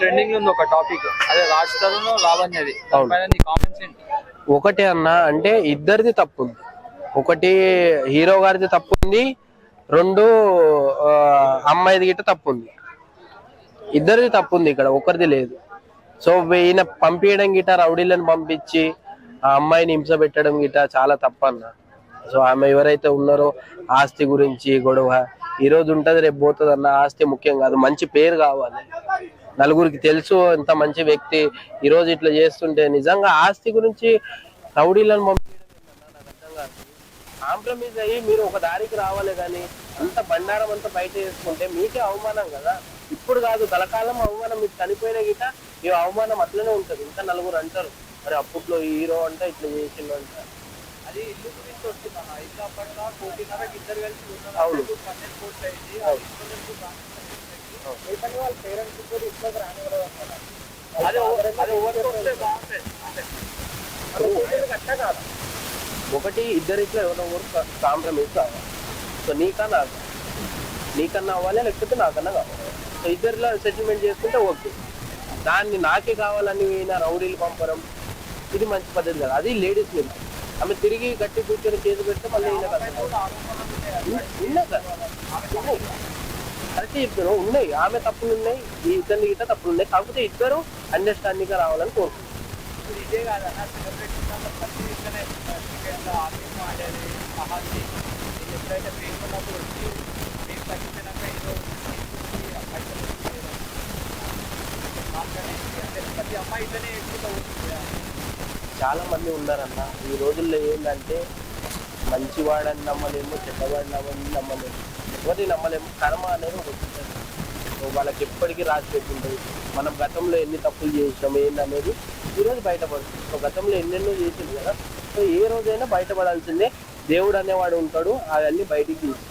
Trending ఉంది ఒక topic. అదే రాజ్ తరుణ్ లావణ్యది అవును. దానిపైన నీ కామెంట్స్ ఏంటి? ఒకటే అన్న అంటే ఇద్దరిది తప్పు ఉంది ఒకటి హీరో గారిది తప్పు ఉంది రెండు అమ్మాయిది గిట్ట తప్పు ఉంది ఇద్దరిది తప్పు ఉంది ఇక్కడ ఒకరిది లేదు. సో ఈయన పంపించడం గిట్ట రౌడీలను పంపించి ఆ అమ్మాయిని హింస పెట్టడం గిట్ట చాలా తప్పు అన్న సో ఆమె ఎవరైతే ఉన్నారో ఆస్తి గురించి గొడవ ఈ రోజు ఉంటది రేపు పోతుంది అన్న ఆస్తి ముఖ్యం కాదు మంచి పేరు కావాలి. నలుగురికి తెలుసు ఎంత మంచి వ్యక్తి ఈ రోజు ఇట్లా చేస్తుంటే నిజంగా ఆస్తి గురించి రౌడీలను పంపించడం ఏంటన్నా నాకు అర్థం కాదు కాంప్రమైజ్ అయ్యి మీరు ఒక దారికి రావాలి కానీ అంత బండారం అంతా బయట చేసుకుంటే మీకే అవమానం కదా. ఇప్పుడు కాదు కలకాలం అవమానం మీకు చనిపోయిన గిట ఈ అవమానం అట్లనే ఉంటది. ఇంకా నలుగురు అంటారు. మరి అప్పట్లో హీరో అంటే ఇట్లా చేసిండు అంటారు అది ఇల్లు గురించి వస్తుంది. అవును. వాళ్ళ పేరెంట్స్ కూడా ఇంట్లోకి రానివ్వడం ఒకటి ఇద్దరు ఇట్లా ఎవరో ఒకరు కాంప్రమైజ్ కావాలి సో నీకన్నా నాకు నీకన్నా అవ్వాలి లేకపోతే నాకన్నా కావాలి. సో ఇద్దరిలో సెటిల్మెంట్ చేసుకుంటే ఓకే. దాన్ని నాకే కావాలని నా రౌడీలు పంపడం ఇది మంచి పద్ధతి కాదు. అది లేడీస్ మీద. ఆమె తిరిగి గట్టి కూర్చొని చేతి పెడితే మళ్ళీ ఉన్నాయి కదా. కరెక్ట్ చెప్తాను ఉన్నాయి. ఆమె తప్పులు ఉన్నాయి ఈ ఇద్దరిని గిట్ట తప్పులు ఉన్నాయి. కాకపోతే ఇద్దరు అండర్స్టాండింగ్గా రావాలని కోరుకుంటున్నాను ఇదే కాదన్న ప్రతి ఎప్పుడైతే వచ్చి ఏదో అమ్మాయి ఇట్లనే ఎక్కువ చాలా మంది ఉన్నారన్న. ఈ రోజుల్లో ఏంటంటే మంచివాడని నమ్మలేము చెడ్డవాడిని నమ్మని నమ్మలేము. ఎవరిని నమ్మలేము కర్మ అనేది ఒకటి సో వాళ్ళకి ఎప్పటికీ రాసి పెట్టుంటుంది. మనం గతంలో ఎన్ని తప్పులు చేసినాం ఏందనేది ఈరోజు బయటపడుతుంది. సో గతంలో ఎన్నెన్నో చేసింది కదా. సో ఏ రోజైనా బయటపడాల్సిందే దేవుడు అనేవాడు ఉంటాడు అవన్నీ బయటికి తీసి